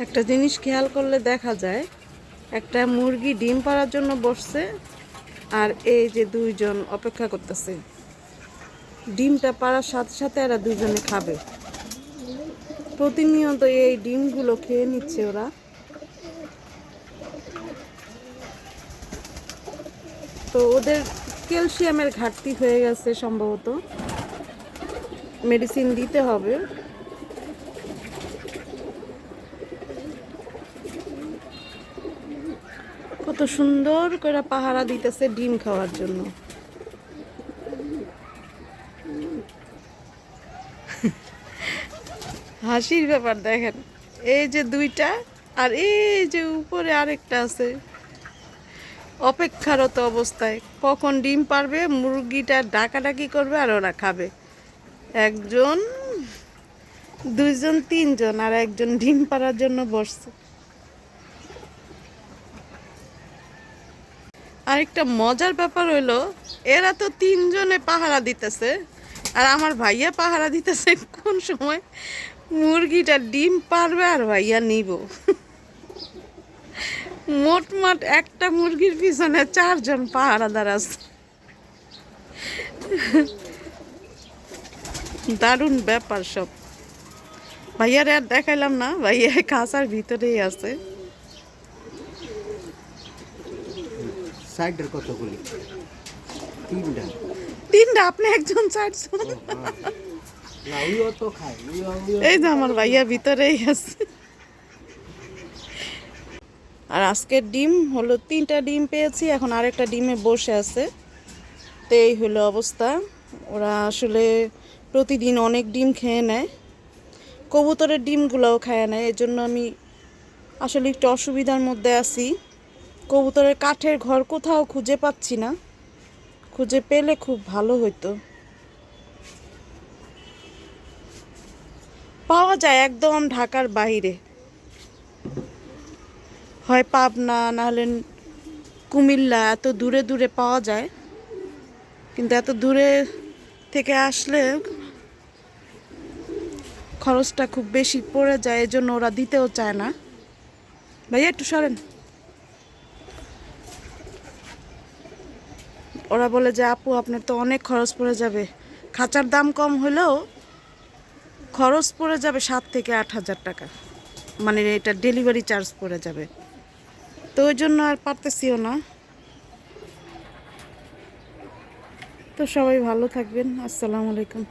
একটা জিনিস খেয়াল করলে দেখা যায়, একটা মুরগি ডিম পাড়ার জন্য বসছে আর এই যে দুইজন অপেক্ষা করতেছে। ডিমটা পাড়ার সাথে সাথে এরা দুজনে খাবে। প্রতিনিয়ত এই ডিমগুলো খেয়ে নিচ্ছে ওরা। তো ওদের ক্যালসিয়ামের ঘাটতি হয়ে গেছে সম্ভবত। মেডিসিন দিতে হবে। কত সুন্দর করে পাহারা দিতেছে ডিম খাওয়ার জন্য। হাসির ব্যাপার দেখেন। এই যে দুইটা আর এই যে উপরে আরেকটা আছে। অপেক্ষারত অবস্থায়। কখন ডিম পারবে, মুরগিটা ডাকাডাকি করবে আর ওরা খাবে। একজন, দুইজন, তিনজন আর একজন ডিম পাড়ার জন্য বসছে। আরেকটা মজার ব্যাপার হইল, এরা তো তিনজনে পাহারা দিতেছে, আর আমার ভাইয়া পাহারা দিতেছে কোন সময়? মুরগিটা ডিম পারবে আর ভাইয়া নিব। মোটমাট একটা মুরগির পিছনে চারজন পাহারাদার আছে। দারুণ ব্যাপার সব। ভাইয়ার আর দেখাইলাম না, ভাইয়া কাঁচার ভিতরেই আছে। সাইডের কতগুলি? তিনটা। তিনটা? আপনি একজন ওইও ওইও এই যে আমার ভাইয়া ভিতরেই আছে। আর আজকের ডিম হলো তিনটা ডিম পেয়েছি এখন আরেকটা ডিমে বসে আছে। তো এই হলো অবস্থা। ওরা আসলে প্রতিদিন অনেক ডিম খেয়ে নেয়। কবুতরের ডিমগুলোও খায় নেয় এর জন্য আমি আসলে একটু অসুবিধার মধ্যে আছি। কবুতরের কাঠের ঘর কোথাও খুঁজে পাচ্ছি না। খুঁজে পেলে খুব ভালো হতো পাওয়া যায় একদম ঢাকার বাইরে। হয় পাবনা, নাহলে কুমিল্লা, এত দূরে দূরে পাওয়া যায়। কিন্তু এত দূরে থেকে আসলে খরচটা খুব বেশি পড়ে যায়, এজন্য ওরা দিতেও চায় না। ভাইয়া, একটু সরেন। ওরা বলে যে, আপু, আপনার তো অনেক খরচ পড়ে যাবে। খাঁচার দাম কম হলেও খরচ পড়ে যাবে সাত থেকে আট হাজার টাকা। মানে এটা ডেলিভারি চার্জ পড়ে যাবে। তো ওই জন্য আর পারতেছিও না। তো সবাই ভালো থাকবেন। আসসালামু আলাইকুম।